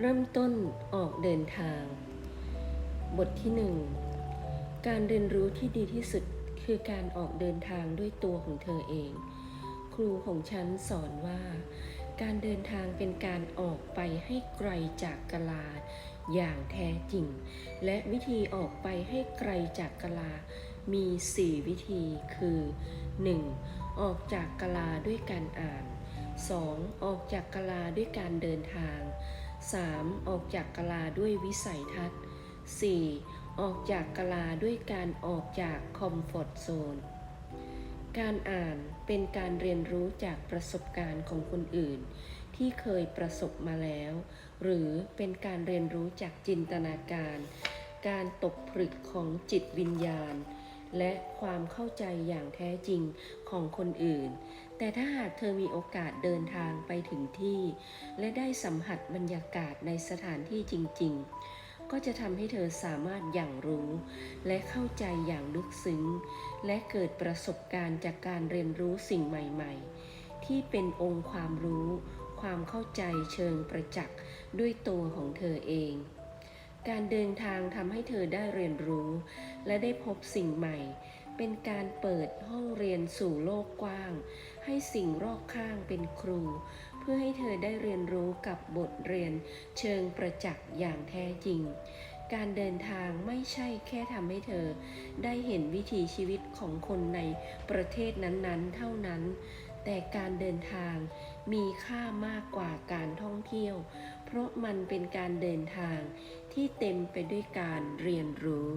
เริ่มต้นออกเดินทาง บทที่หนึ่งการเรียนรู้ที่ดีที่สุดคือการออกเดินทางด้วยตัวของเธอเอง ครูของฉันสอนว่า การเดินทางเป็นการออกไปให้ไกลจากกลาอย่างแท้จริง และวิธีออกไปให้ไกลจากกลา มี 4 วิธีคือ 1. ออกจากกลาด้วยการอ่าน 2. ออกจากกลาด้วยการเดินทาง 3. ออกจากกลาด้วยวิสัยทัศน์ 4. ออกจากกลาด้วยการออกจากคอมฟอร์ทโซน การอ่านเป็นการเรียนรู้จากประสบการณ์ของคนอื่น ที่เคยประสบมาแล้ว หรือเป็นการเรียนรู้จากจินตนาการ การตกผลึกของจิตวิญญาณ และความเข้าใจอย่างแท้จริงของคนอื่น แต่ถ้าหากเธอมีโอกาสเดินทางไปถึงที่ และได้สัมผัสบรรยากาศในสถานที่จริง ๆ ก็จะทำให้เธอสามารถอย่างรู้ และเข้าใจอย่างลึกซึ้ง และเกิดประสบการณ์จากการเรียนรู้สิ่งใหม่ ๆ ที่เป็นองค์ความรู้ ความเข้าใจเชิงประจักษ์ด้วยตัวของเธอเอง การเดินทางทำให้เธอได้เรียนรู้ และได้พบสิ่งใหม่ เป็นการเปิดห้องเรียนสู่โลกกว้าง ให้สิ่งรอบข้างเป็นครู เพื่อให้เธอได้เรียนรู้กับบทเรียนเชิงประจักษ์อย่างแท้จริง การเดินทางไม่ใช่แค่ทำให้เธอ ได้เห็นวิถีชีวิตของคนในประเทศนั้นๆ เท่านั้น แต่การเดินทางมีค่ามากกว่าการท่องเที่ยว เพราะมันเป็นการเดินทางที่เต็มไปด้วยการเรียนรู้